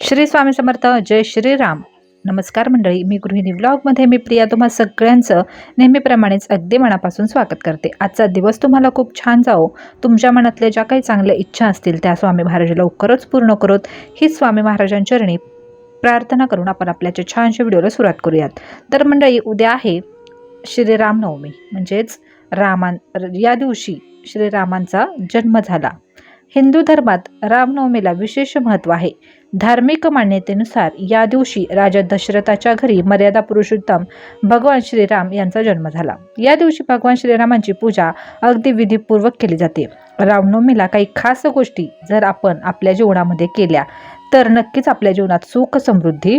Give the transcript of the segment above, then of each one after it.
श्री स्वामी समर्थ जय श्रीराम नमस्कार मंडळी मी गृहिणी ब्लॉगमध्ये मी प्रिया. तुम्हा सगळ्यांचं नेहमीप्रमाणेच अगदी मनापासून स्वागत करते. आजचा दिवस तुम्हाला खूप छान जावो. तुमच्या मनातल्या ज्या काही चांगल्या इच्छा असतील त्या स्वामी महाराज लवकरच पूर्ण करोत. ही स्वामी महाराजांच्या चरणी प्रार्थना करून आपण आपल्याच्या छानशा व्हिडिओला सुरुवात करूयात. तर मंडळी उद्या आहे श्रीरामनवमी म्हणजेच रामान या दिवशी श्रीरामांचा जन्म झाला. हिंदू धर्मात रामनवमीला विशेष महत्त्व आहे. धार्मिक मान्यतेनुसार या दिवशी राजा दशरथाच्या घरी मर्यादा पुरुषोत्तम भगवान श्रीराम यांचा जन्म झाला. या दिवशी भगवान श्रीरामांची पूजा अगदी विधीपूर्वक केली जाते. रामनवमीला काही खास गोष्टी जर आपण आपल्या जीवनामध्ये केल्या तर नक्कीच आपल्या जीवनात सुख समृद्धी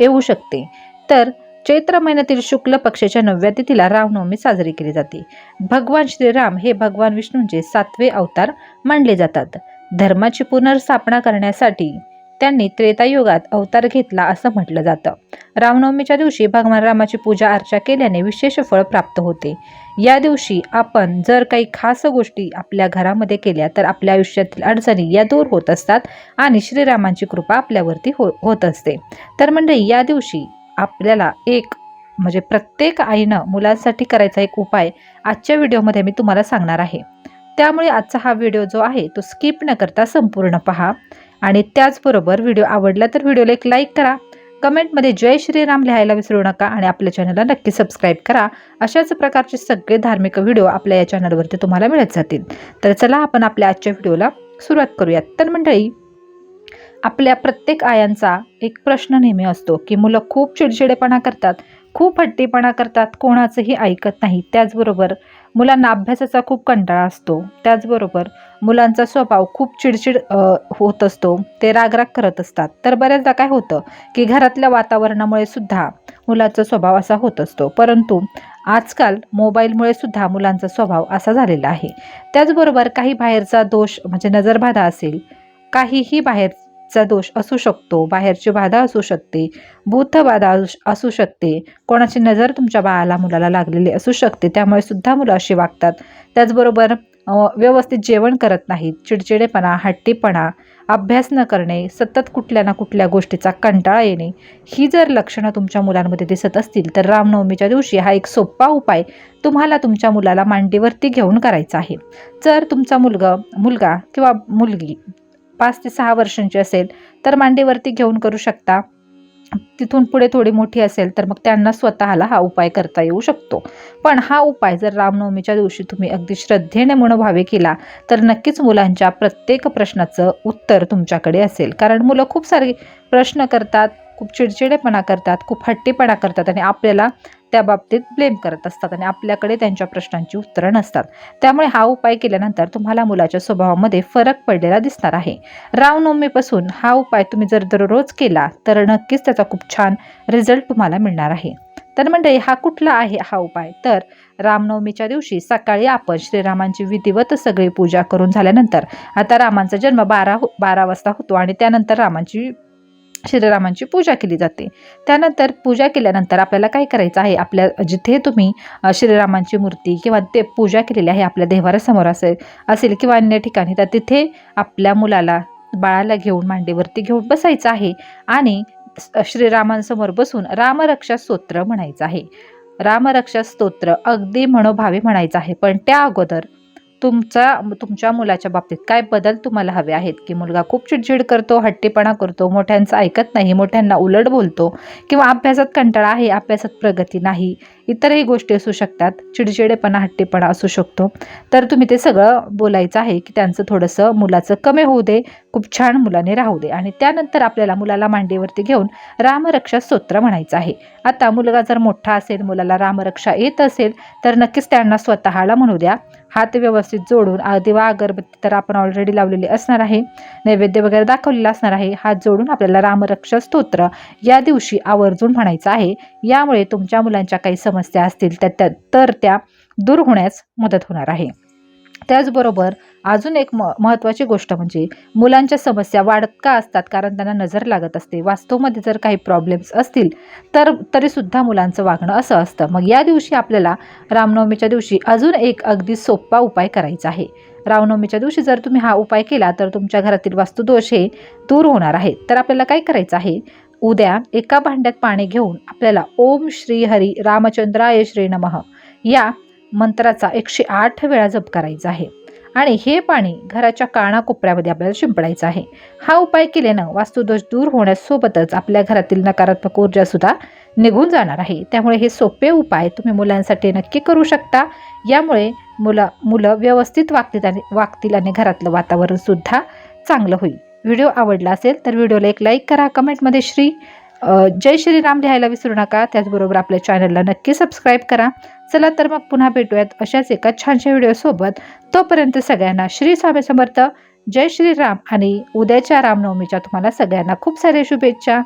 येऊ शकते. तर चैत्र महिन्यातील शुक्ल पक्षाच्या नवव्या तिथीला रामनवमी साजरी केली जाते. भगवान श्रीराम हे भगवान विष्णूंचे सातवे अवतार मानले जातात. धर्माची पुनर्स्थापना करण्यासाठी त्यांनी त्रेतायुगात अवतार घेतला असं म्हटलं जातं. रामनवमीच्या दिवशी भगवान रामाची पूजा अर्चा केल्याने विशेष फळ प्राप्त होते. या दिवशी आपण जर काही खास गोष्टी आपल्या घरामध्ये केल्या तर आपल्या आयुष्यातील अडचणी या दूर होत असतात आणि श्रीरामांची कृपा आपल्यावरती हो होत असते. तर म्हणजे या दिवशी आपल्याला एक म्हणजे प्रत्येक आईनं मुलांसाठी करायचा एक उपाय आजच्या व्हिडिओमध्ये मी तुम्हाला सांगणार आहे. त्यामुळे आजचा हा व्हिडिओ जो आहे तो स्किप न करता संपूर्ण पहा. आणि त्याचबरोबर व्हिडिओ आवडला तर व्हिडिओला एक लाईक करा. कमेंटमध्ये जय श्रीराम लिहायला विसरू नका आणि आपल्या चॅनलला नक्की सबस्क्राईब करा. अशाच प्रकारचे सगळे धार्मिक व्हिडिओ आपल्या या चॅनलवरती तुम्हाला मिळत जातील. तर चला आपण आपल्या आजच्या व्हिडिओला सुरुवात करूयात. तर मंडळी आपल्या प्रत्येक आयांचा एक प्रश्न नेहमी असतो की मुलं खूप चिडचिडेपणा करतात खूप हट्टीपणा करतात कोणाचंही ऐकत नाही. त्याचबरोबर मुलांना अभ्यासाचा खूप कंटाळा असतो. त्याचबरोबर मुलांचा स्वभाव खूप चिडचिड होत असतो. ते रागराग करत असतात. तर बऱ्याचदा काय होतं की घरातल्या वातावरणामुळे सुद्धा मुलाचा स्वभाव असा होत असतो. परंतु आजकाल मोबाईलमुळे सुद्धा मुलांचा स्वभाव असा झालेला आहे. त्याचबरोबर काही बाहेरचा दोष म्हणजे नजरबाधा असेल काहीही बाहेर बाहेरचा दोष असू शकतो बाहेरची बाधा असू शकते बुद्ध बाधा असू शकते कोणाची नजर तुमच्या बाळाला मुलाला लागलेली असू शकते त्यामुळे सुद्धा मुलं अशी वागतात. त्याचबरोबर व्यवस्थित जेवण करत नाहीत चिडचिडेपणा हट्टीपणा अभ्यास न करणे सतत कुठल्या ना कुठल्या गोष्टीचा कंटाळा येणे ही जर लक्षणं तुमच्या मुलांमध्ये दिसत असतील तर रामनवमीच्या दिवशी हा एक सोपा उपाय तुम्हाला तुमच्या मुलाला मांडीवरती घेऊन करायचा आहे. जर तुमचा मुलगा मुलगा किंवा मुलगी पाच ते सहा वर्षांची असेल तर मांडीवरती घेऊन करू शकता. तिथून पुढे थोडी मोठी असेल तर मग त्यांना स्वतःला हा उपाय करता येऊ शकतो. पण हा उपाय जर रामनवमीच्या दिवशी तुम्ही अगदी श्रद्धेने मनोभावे केला तर नक्कीच मुलांच्या प्रत्येक प्रश्नाचं उत्तर तुमच्याकडे असेल. कारण मुलं खूप सारे प्रश्न करतात खूप चिडचिडेपणा करतात खूप हट्टीपणा करतात आणि आपल्याला त्या बाबतीत ब्लेम करत असतात आणि आपल्याकडे त्यांच्या प्रश्नांची उत्तरं नसतात. त्यामुळे हा उपाय केल्यानंतर तुम्हाला मुलाच्या स्वभावामध्ये फरक पडलेला दिसणार आहे. रामनवमीपासून हा उपाय तुम्ही जर दररोज केला तर नक्कीच त्याचा खूप छान रिझल्ट तुम्हाला मिळणार आहे. तर म्हणजे हा कुठला आहे हा उपाय? तर रामनवमीच्या दिवशी सकाळी आपण श्रीरामांची विधिवत सगळी पूजा करून झाल्यानंतर आता रामांचा जन्म बारा हो बारा वाजता होतो आणि त्यानंतर रामांची श्रीरामांची पूजा केली जाते. त्यानंतर पूजा केल्यानंतर आपल्याला काय करायचं आहे? आपल्या जिथे तुम्ही श्रीरामांची मूर्ती किंवा ते पूजा केलेली आहे आपल्या देवारासमोर असेल असेल किंवा अन्य ठिकाणी तर तिथे आपल्या मुलाला बाळाला घेऊन मांडीवरती घेऊन बसायचं आहे आणि श्रीरामांसमोर बसून रामरक्षा स्तोत्र म्हणायचं आहे. रामरक्षा स्तोत्र अगदी मनोभावे म्हणायचं आहे पण त्या अगोदर तुमचा तुमच्या मुलाच्या बाबतीत काय बदल तुम्हाला हवे आहेत? की मुलगा खूप चिडचिड करतो हट्टीपणा करतो मोठ्यांचं ऐकत नाही मोठ्यांना उलट बोलतो किंवा अभ्यासात कंटाळा आहे अभ्यासात प्रगती नाही इतरही गोष्टी असू शकतात. चिडचिडेपणा हट्टीपणा असू शकतो. तर तुम्ही ते सगळं बोलायचं आहे की त्यांचं थोडंसं मुलाचं कमी होऊ दे खूप छान मुलाने राहू दे. आणि त्यानंतर आपल्याला मुलाला मांडीवरती घेऊन रामरक्षा स्तोत्र म्हणायचं आहे. आता मुलगा जर मोठा असेल मुलाला रामरक्षा येत असेल तर नक्कीच त्यांना स्वतःला म्हणू द्या. हात व्यवस्थित जोडून दिवा अगरबत्ती तर आपण ऑलरेडी लावलेली असणार आहे. नैवेद्य वगैरे दाखवलेला असणार आहे. हात जोडून आपल्याला रामरक्षा स्तोत्र या दिवशी आवर्जून म्हणायचं आहे. यामुळे तुमच्या मुलांच्या काही समस्या असतील त्या त्या- तर त्या दूर होण्यास मदत होणार आहे. त्याचबरोबर अजून एक म महत्त्वाची गोष्ट म्हणजे मुलांच्या समस्या वाढत का असतात कारण त्यांना नजर लागत असते. वास्तवमध्ये जर काही प्रॉब्लेम्स असतील तर तरीसुद्धा मुलांचं वागणं असं असतं. मग या दिवशी आपल्याला रामनवमीच्या दिवशी अजून एक अगदी सोपा उपाय करायचा आहे. रामनवमीच्या दिवशी जर तुम्ही हा उपाय केला तर तुमच्या घरातील वास्तुदोष हे दूर होणार आहे तर आपल्याला काय करायचं आहे? उद्या एका भांड्यात पाणी घेऊन आपल्याला ओम श्री हरी रामचंद्राय श्री नमः या मंत्राचा एकशे आठ वेळा जप करायचा आहे. आणि हे पाणी घराच्या कानाकोपऱ्यामध्ये आपल्याला शिंपडायचं आहे. हा उपाय केल्यानं वास्तुदोष दूर होण्यासोबतच आपल्या घरातील नकारात्मक ऊर्जा सुद्धा निघून जाणार आहे. त्यामुळे हे सोपे उपाय तुम्ही मुलांसाठी नक्की करू शकता. यामुळे मुलं मुलं व्यवस्थित वागतील आणि वागतील आणि घरातलं वातावरण सुद्धा चांगलं होईल. व्हिडिओ आवडला असेल तर व्हिडिओला एक लाईक करा. कमेंटमध्ये श्री जय श्रीराम लिहायला विसरू नका. त्याचबरोबर आपल्या चॅनलला नक्की सबस्क्राईब करा. चला तर मग पुन्हा भेटूयात अशाच एका छानशा व्हिडिओसोबत. तोपर्यंत सगळ्यांना श्री स्वामी समर्थ जय श्रीराम आणि उद्याच्या रामनवमीच्या तुम्हाला सगळ्यांना खूप साऱ्या शुभेच्छा.